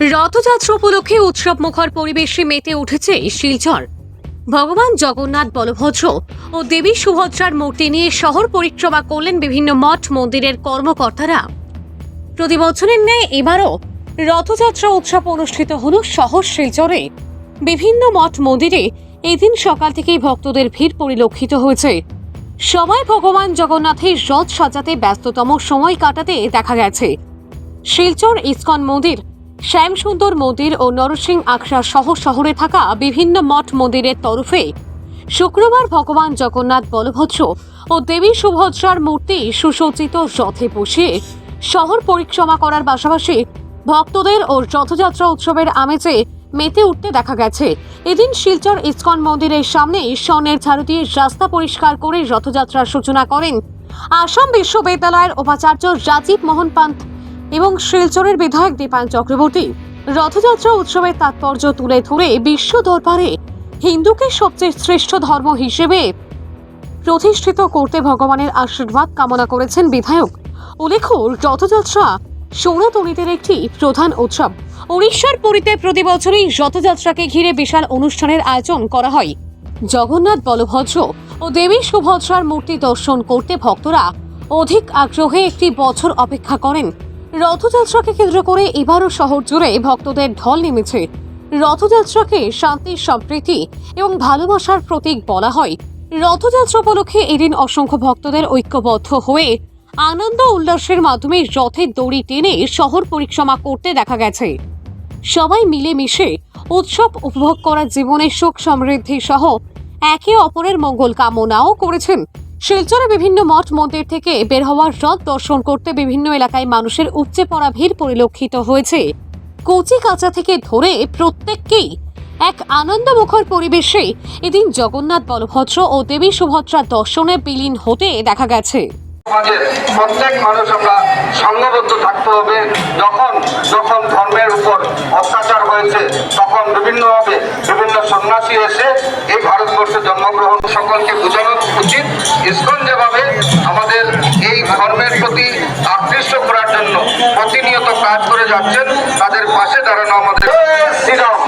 রথযাত্রা উপলক্ষে উৎসব মুখর পরিবেশে মেতে উঠেছে শিলচর ভগবান জগন্নাথ বলভদ্র ও দেবী সুভদ্রার মূর্তি নিয়ে শহর পরিক্রমা করলেন বিভিন্ন মঠ, মন্দিরের কর্মকর্তারা। প্রতি বছরের ন্যায় এবারও রথযাত্রা উৎসব অনুষ্ঠিত হল শহর শিলচরে। বিভিন্ন মঠ, মন্দিরে এদিন সকাল থেকেই ভক্তদের ভিড় পরিলক্ষিত হয়েছে। সবাই ভগবান জগন্নাথের রথ সাজাতে ব্যস্ততম সময় কাটাতে দেখা গেছে। শিলচর ইস্কন মন্দির শ্যামসুন্দর মন্দির ও নরসিং আকশা সহ শহরে থাকা বিভিন্ন মঠ মন্দিরের তরফে শুক্রবার ভগবান জগন্নাথ বলভদ্র ও দেবী সুভদ্রার মূর্তি সুসজ্জিত রথে বসিয়ে শহর পরিক্রমা করার পাশাপাশি ভক্তদের ও রথযাত্রা উৎসবের আমেজে মেতে উঠতে দেখা গেছে। এদিন শিলচর ইসকন মন্দিরের সামনে স্বর্ণের ঝাড়ু দিয়ে রাস্তা পরিষ্কার করে রথযাত্রার সূচনা করেন আসাম বিশ্ববিদ্যালয়ের উপাচার্য রাজীব মোহন পান্ত এবং শিলচরের বিধায়ক দীপায়ন চক্রবর্তী রথযাত্রা উৎসবের তাৎপর্য তুলে ধরে বিশ্ব দরবারে হিন্দুকে সবচেয়ে শ্রেষ্ঠ ধর্ম হিসেবে প্রতিষ্ঠিত করতে ভগবানের আশীর্বাদ কামনা করেছেন বিধায়ক। উল্লেখ্য, রথযাত্রা সৌরতনীদের একটি প্রধান উৎসব। উড়িষ্যার পুরীতে প্রতি বছরই রথযাত্রাকে ঘিরে বিশাল অনুষ্ঠানের আয়োজন করা হয়। জগন্নাথ বলভদ্র ও দেবী সুভদ্রার মূর্তি দর্শন করতে ভক্তরা অধিক আগ্রহে একটি বছর অপেক্ষা করেন। রথযাত্রাকে কেন্দ্র করে এবারও শহর জুড়ে ভক্তদের ঢল নেমেছে। রথযাত্রাকে শান্তি, সম্প্রীতি এবং ভালোবাসার প্রতীক বলা হয়। রথযাত্রা উপলক্ষে এদিন অসংখ্য ভক্তদের ঐক্যবদ্ধ হয়ে আনন্দ উল্লাসের মাধ্যমে রথের দড়ি টেনে শহর পরিক্রমা করতে দেখা গেছে। সবাই মিলেমিশে উৎসব উপভোগ করার জীবনে সুখ সমৃদ্ধি সহ একে অপরের মঙ্গল কামনাও করেছেন। শিলচরে বিভিন্ন মঠ মন্দির থেকে বের হওয়ার রথ দর্শন করতে বিভিন্ন এলাকায় মানুষের উপচে পড়া ভিড় পরিলক্ষিত হয়েছে। কচি কাঁচা থেকে ধরে প্রত্যেককেই এক আনন্দমুখর পরিবেশে এদিন জগন্নাথ বলভদ্র ও দেবী সুভদ্রা দর্শনে বিলীন হতে দেখা গেছে। সমাজের প্রত্যেক মানুষ আমরা সংঘবদ্ধ থাকতে হবে। যখন যখন ধর্মের উপর অত্যাচার হয়েছে, তখন বিভিন্নভাবে বিভিন্ন সন্ন্যাসী এসে এই ভারতবর্ষে জন্মগ্রহণ সকলকে বোঝানো উচিত। ইস্কন যেভাবে আমাদের এই ধর্মের প্রতি আকৃষ্ট করার জন্য প্রতিনিয়ত কাজ করে যাচ্ছেন। তাদের পাশে দাঁড়ানো আমাদের শ্রীরাম।